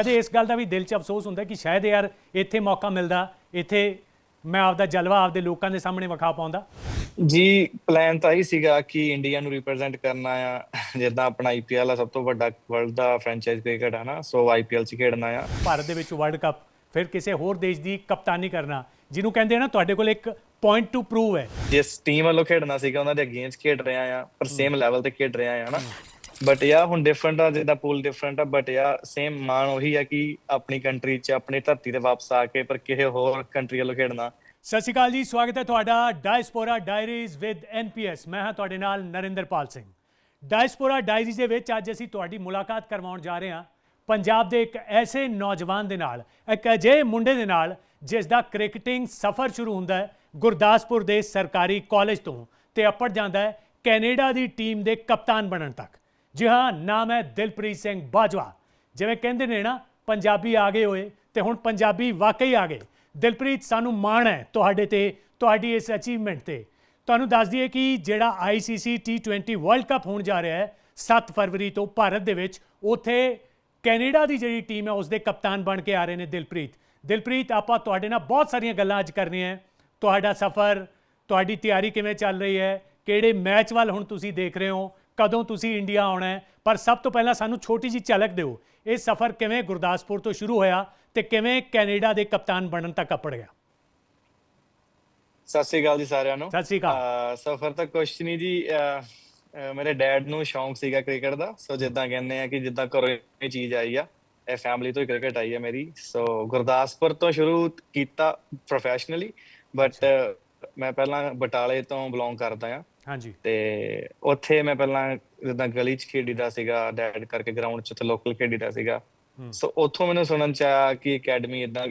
ਕਦੇ ਇਸ ਗੱਲ ਦਾ ਵੀ ਦਿਲ 'ਚ ਅਫਸੋਸ ਹੁੰਦਾ ਕਿ ਸ਼ਾਇਦ ਯਾਰ ਇੱਥੇ ਮੌਕਾ ਮਿਲਦਾ ਇੱਥੇ ਮੈਂ ਆਪਦਾ ਜਲਵਾ ਆਪਦੇ ਲੋਕਾਂ ਦੇ ਸਾਹਮਣੇ ਵਿਖਾ ਪਾਉਂਦਾ। ਜੀ ਪਲਾਨ ਤਾਂ ਹੀ ਸੀਗਾ ਕਿ ਇੰਡੀਆ ਨੂੰ ਰਿਪਰੈਜ਼ੈਂਟ ਕਰਨਾ ਆ ਜਿੱਦਾਂ ਆਪਣਾ ਆਈਪੀਐਲ ਆ ਸਭ ਤੋਂ ਵੱਡਾ ਵਰਲਡ ਦਾ ਫਰੈਂਚਾਈਜ਼ ਕ੍ਰਿਕਟ ਆ ਨਾ ਸੋ ਆਈਪੀਐਲ ਚ ਖੇਡਣਾ ਆ। ਭਾਰਤ ਦੇ ਵਿੱਚ ਵਰਲਡ ਕੱਪ ਫਿਰ ਕਿਸੇ ਹੋਰ ਦੇਸ਼ ਦੀ ਕਪਤਾਨੀ ਕਰਨਾ ਜਿਹਨੂੰ ਕਹਿੰਦੇ ਆ ਨਾ ਤੁਹਾਡੇ ਕੋਲ ਇੱਕ ਪੁਆਇੰਟ ਟੂ ਪ੍ਰੂਵ ਹੈ। ਜਿਸ ਟੀਮ ਵੱਲੋਂ ਖੇਡਣਾ ਸੀਗਾ ਉਹਨਾਂ ਦੇ ਅਗੇਂਸਟ ਖੇਡ ਰਿਹਾ ਆ ਪਰ ਸੇਮ ਲੈਵਲ ਤੇ ਖੇਡ ਰਿਹਾ ਆ ਨਾ ਬਟ ਯਾ ਹੁਣ ਡਿਫਰੈਂਟ ਆ, ਜਿੱਦਾਂ ਪੂਲ ਡਿਫਰੈਂਟ ਆ ਬਟ ਯਾ ਸੇਮ ਮਾਨ ਉਹੀ ਆ ਕਿ ਆਪਣੀ ਕੰਟਰੀ 'ਚ ਆਪਣੀ ਧਰਤੀ ਤੇ ਵਾਪਸ ਆ ਕੇ ਪਰ ਕਿਸੇ ਹੋਰ ਕੰਟਰੀ ਵੱਲੋਂ ਖੇਡਣਾ। ਸਤਿ ਸ਼੍ਰੀ ਅਕਾਲ ਜੀ, ਸਵਾਗਤ ਹੈ ਤੁਹਾਡਾ ਡਾਇਸਪੋਰਾ ਡਾਇਰੀਜ਼ ਵਿਦ ਐਨਪੀਐਸ ਮੈਂ ਹਾਂ ਤੁਹਾਡੇ ਨਾਲ ਨਰਿੰਦਰਪਾਲ ਸਿੰਘ। ਡਾਇਸਪੋਰਾ ਡਾਇਰੀਜ਼ ਦੇ ਵਿੱਚ ਅੱਜ ਅਸੀਂ ਤੁਹਾਡੀ ਮੁਲਾਕਾਤ ਕਰਵਾਉਣ ਜਾ ਰਹੇ ਹਾਂ। ਪੰਜਾਬ ਦੇ ਇੱਕ ਐਸੇ ਨੌਜਵਾਨ ਦੇ ਨਾਲ, ਇੱਕ ਅਜਿਹੇ ਮੁੰਡੇ ਦੇ ਨਾਲ, ਜਿਸ ਦਾ ਕ੍ਰਿਕਟਿੰਗ ਸਫ਼ਰ ਸ਼ੁਰੂ ਹੁੰਦਾ ਹੈ ਗੁਰਦਾਸਪੁਰ ਦੇ ਸਰਕਾਰੀ ਕਾਲਜ ਤੋਂ ਤੇ ਅੱਪੜ ਜਾਂਦਾ ਹੈ ਕੈਨੇਡਾ ਦੀ ਟੀਮ ਦੇ ਕਪਤਾਨ ਬਣਨ ਤੱਕ। ਜੀ ਹਾਂ, ਨਾਮ ਹੈ ਦਿਲਪ੍ਰੀਤ ਸਿੰਘ ਬਾਜਵਾ। ਜਿਵੇਂ ਕਹਿੰਦੇ ਨੇ ਨਾ, ਪੰਜਾਬੀ ਆ ਗਏ ਹੋਏ ਤੇ ਹੁਣ ਪੰਜਾਬੀ ਵਾਕਈ ਆ ਗਏ। ਦਿਲਪ੍ਰੀਤ, ਸਾਨੂੰ ਮਾਣ ਹੈ ਤੁਹਾਡੇ ਤੇ, ਤੁਹਾਡੀ ਇਸ ਅਚੀਵਮੈਂਟ ਤੇ। ਤੁਹਾਨੂੰ ਦੱਸ ਦਈਏ ਕਿ ਜਿਹੜਾ ICC T20 ਵਰਲਡ ਕੱਪ ਹੋਣ ਜਾ ਰਿਹਾ ਹੈ 7 ਫਰਵਰੀ ਤੋਂ ਭਾਰਤ ਦੇ ਵਿੱਚ, ਉਥੇ ਕੈਨੇਡਾ ਦੀ ਜਿਹੜੀ ਟੀਮ ਹੈ ਉਸ ਦੇ ਕਪਤਾਨ ਬਣ ਕੇ ਆ ਰਹੇ ਨੇ ਦਿਲਪ੍ਰੀਤ। ਦਿਲਪ੍ਰੀਤ, ਆਪਾਂ ਤੁਹਾਡੇ ਨਾਲ ਬਹੁਤ ਸਾਰੀਆਂ ਗੱਲਾਂ ਅੱਜ ਕਰਨੀਆਂ ਤੁਹਾਡਾ ਸਫ਼ਰ, ਤੁਹਾਡੀ ਤਿਆਰੀ ਕਿਵੇਂ ਚੱਲ ਰਹੀ ਹੈ? ਕਿਹੜੇ ਮੈਚ ਵੱਲ ਹੁਣ ਤੁਸੀਂ ਦੇਖ ਰਹੇ ਹੋ? ਕਦੋਂ ਤੁਸੀਂ ਇੰਡੀਆ ਆਉਣਾ ਹੈ? ਪਰ ਸਭ ਤੋਂ ਪਹਿਲਾਂ ਸਾਨੂੰ ਛੋਟੀ ਜੀ ਝਲਕ ਦਿਓ। ਇਹ ਸਫ਼ਰ ਕਿਵੇਂ ਗੁਰਦਾਸਪੁਰ ਤੋਂ ਸ਼ੁਰੂ ਹੋਇਆ ਤੇ ਕਿਵੇਂ ਕੈਨੇਡਾ ਦੇ ਕਪਤਾਨ ਬਣਨ ਤੱਕ ਅੱਪੜ ਗਿਆ? ਸਤਿ ਸ੍ਰੀ ਅਕਾਲ ਜੀ ਸਾਰਿਆਂ ਨੂੰ। ਸਤਿ ਸ਼੍ਰੀ ਅਕਾਲ। ਸਫਰ ਤਾਂ ਕੁਛ ਨਹੀਂ ਜੀ। ਮੇਰੇ ਡੈਡ ਨੂੰ ਸ਼ੌਂਕ ਸੀਗਾ ਕ੍ਰਿਕਟ ਦਾ। ਸੋ ਜਿੱਦਾਂ ਕਹਿੰਦੇ ਆ ਕਿ ਜਿੱਦਾਂ ਘਰੋਂ ਇਹ ਚੀਜ਼ ਆਈ ਆ ਇਹ ਫੈਮਿਲੀ ਤੋਂ ਹੀ ਕ੍ਰਿਕਟ ਆਈ ਆ ਮੇਰੀ। ਸੋ ਗੁਰਦਾਸਪੁਰ ਤੋਂ ਸ਼ੁਰੂ ਕੀਤਾ ਪ੍ਰੋਫੈਸ਼ਨਲੀ ਬਟ ਮੈਂ ਪਹਿਲਾਂ ਬਟਾਲੇ ਤੋਂ ਬਿਲੋਂਗ ਕਰਦਾ ਆ ਹਾਂਜੀ। ਤੇ ਉੱਥੇ ਮੈਂ ਪਹਿਲਾਂ ਜਿੱਦਾਂ ਗਲੀ 'ਚ ਖੇਡੀਦਾ ਸੀਗਾ ਡੈਡ ਕਰਕੇ ਗਰਾਊਂਡ 'ਚ ਤੇ ਲੋਕਲ ਖੇਡੀਦਾ ਸੀਗਾ। ਸੋ ਉੱਥੋਂ ਮੈਨੂੰ ਸੁਣਨ ਚ ਆਇਆ ਕਿ ਅਕੈਡਮੀ ਇਦਾਂ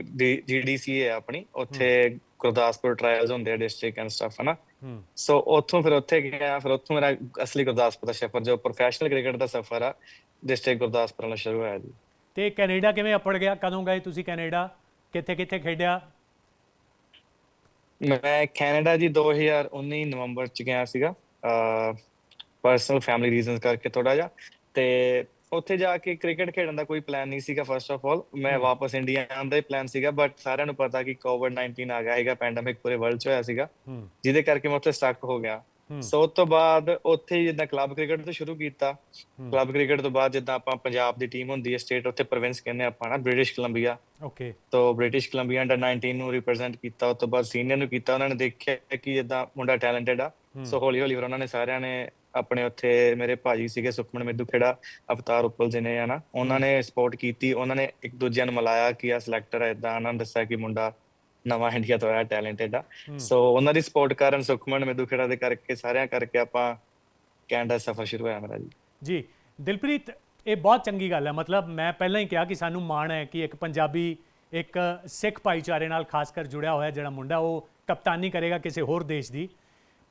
ਜੀਡੀਸੀ ਹੈ ਆਪਣੀ। ਉੱਥੇ ਗੁਰਦਾਸਪੁਰ ਟ੍ਰਾਇਲਸ ਹੁੰਦੇ ਆ ਡਿਸਟ੍ਰਿਕਟ ਐਂਡ ਸਟਫ ਹਨਾ। ਸੋ ਉੱਥੋਂ ਫਿਰ ਉੱਥੇ ਗਿਆ ਫਿਰ ਉੱਥੋਂ ਮੇਰਾ ਅਸਲੀ ਗੁਰਦਾਸਪੁਰ ਦਾ ਸਫ਼ਰ ਜੋ ਪ੍ਰੋਫੈਸ਼ਨਲ ਕ੍ਰਿਕਟ ਦਾ ਸਫ਼ਰ ਆ ਡਿਸਟ੍ਰਿਕਟ ਗੁਰਦਾਸਪੁਰ ਨਾਲ ਸ਼ੁਰੂ ਹੋਇਆ ਜੀ। ਤੇ ਕੈਨੇਡਾ ਕਿਵੇਂ ਅੱਪੜ ਗਿਆ? ਕਦੋਂ ਗਏ ਤੁਸੀਂ ਕੈਨੇਡਾ? ਕਿੱਥੇ ਕਿੱਥੇ ਖੇਡਿਆ? ਮੈਂ ਕੈਨੇਡਾ ਜੀ 2019 ਨਵੰਬਰ ਚ ਗਿਆ ਸੀਗਾ ਪਰਸਨਲ ਫੈਮਿਲੀ ਰੀਜ਼ਨਸ ਕਰਕੇ ਥੋੜਾ ਜਿਹਾ ਤੇ ਉੱਥੇ ਜਾ ਕੇ ਕ੍ਰਿਕਟ ਖੇਡਣ ਦਾ ਕੋਈ ਪਲਾਨ ਨਹੀਂ ਸੀਗਾ ਫਰਸਟ ਆਫ ਆਲ ਮੈਂ। ਵਾਪਸ ਇੰਡੀਆ ਆਉਣ ਦਾ ਹੀ ਪਲਾਨ ਸੀਗਾ ਬਟ ਸਾਰਿਆਂ ਨੂੰ ਪਤਾ ਕਿ ਕੋਵਿਡ-19 ਆ ਗਿਆ ਹੈਗਾ ਪੈਂਡੇਮਿਕ ਪੂਰੇ ਵਰਲਡ 'ਚ ਹੋਇਆ ਸੀਗਾ ਜਿਹਦੇ ਕਰਕੇ ਮੈਂ ਉੱਥੇ ਸਟਕ ਹੋ ਗਿਆ ਸੋ ਉਸ ਤੋਂ ਬਾਅਦ ਉੱਥੇ ਹੀ ਜਿੱਦਾਂ ਕਲੱਬ ਕ੍ਰਿਕਟ ਤੋਂ ਸ਼ੁਰੂ ਕੀਤਾ। ਕਲੱਬ ਕ੍ਰਿਕਟ ਤੋਂ ਬਾਅਦ ਜਿੱਦਾਂ ਆਪਾਂ ਪੰਜਾਬ ਦੀ ਟੀਮ ਹੁੰਦੀ ਹੈ ਸਟੇਟ ਉੱਥੇ ਪ੍ਰੋਵਿੰਸ ਕਹਿੰਦੇ ਆਪਾਂ ਨਾ ਬ੍ਰਿਟਿਸ਼ ਕੋਲੰਬੀਆ ਓਕੇ ਤੋਂ ਬ੍ਰਿਟਿਸ਼ ਕੋਲੰਬੀਆ ਅੰਡਰ 19 ਨੂੰ ਰਿਪਰੈਜ਼ੈਂਟ ਕੀਤਾ ਉਸ ਤੋਂ ਬਾਅਦ ਸੀਨੀਅਰ ਨੂੰ ਕੀਤਾ ਉਹਨਾਂ ਨੇ ਦੇਖਿਆ ਕਿ ਜਿੱਦਾਂ ਮੁੰਡਾ ਟੈਲੈਂਟਡ ਆ। ਸੋ ਹੌਲੀ ਹੌਲੀ ਫਿਰ ਉਹਨਾਂ ਨੇ ਸਾਰਿਆਂ ਨੇ ਆਪਣੇ ਉੱਥੇ ਮੇਰੇ ਭਾਜੀ ਸੀਗੇ ਸੁਖਮਨ ਮਿੱਧੂ ਖੇੜਾ ਅਵਤਾਰ ਉਪਲ ਜੀ ਨੇ ਆ ਨਾ ਉਹਨਾਂ ਨੇ ਸਪੋਰਟ ਕੀਤੀ ਉਹਨਾਂ ਨੇ ਇੱਕ ਦੂਜਿਆਂ ਨੂੰ ਮਿਲਾਇਆ ਕਿ ਆ ਸਿਲੈਕਟਰ ਹੈ ਇਦਾਂ ਉਹਨਾਂ ਨੇ ਦੱਸਿਆ ਕਿ ਮੁੰਡਾ ਨਵਾਂ ਇੰਡੀਆ ਤੋਂ ਆਇਆ ਟੈਲੈਂਟਡ ਆ। ਸੋ ਉਹਨਾਂ ਦੀ ਸਪੋਰਟ ਕਾਰਨ ਸੁਖਮਨ ਮਿੱਧੂ ਖੇੜਾ ਦੇ ਕਰਕੇ ਸਾਰਿਆਂ ਕਰਕੇ ਆਪਾਂ ਕੈਨੇਡਾ ਸਫ਼ਰ ਸ਼ੁਰੂ ਹੋਇਆ ਮੇਰਾ ਜੀ। ਜੀ ਦਿਲਪ੍ਰੀਤ ਇਹ ਬਹੁਤ ਚੰਗੀ ਗੱਲ ਹੈ। ਮਤਲਬ ਮੈਂ ਪਹਿਲਾਂ ਹੀ ਕਿਹਾ ਕਿ ਸਾਨੂੰ ਮਾਣ ਹੈ ਕਿ ਇੱਕ ਪੰਜਾਬੀ ਇੱਕ ਸਿੱਖ ਭਾਈਚਾਰੇ ਨਾਲ ਖਾਸ ਕਰ ਜੁੜਿਆ ਹੋਇਆ ਜਿਹੜਾ ਮੁੰਡਾ ਉਹ ਕਪਤਾਨੀ ਕਰੇਗਾ ਕਿਸੇ ਹੋਰ ਦੇਸ਼ ਦੀ।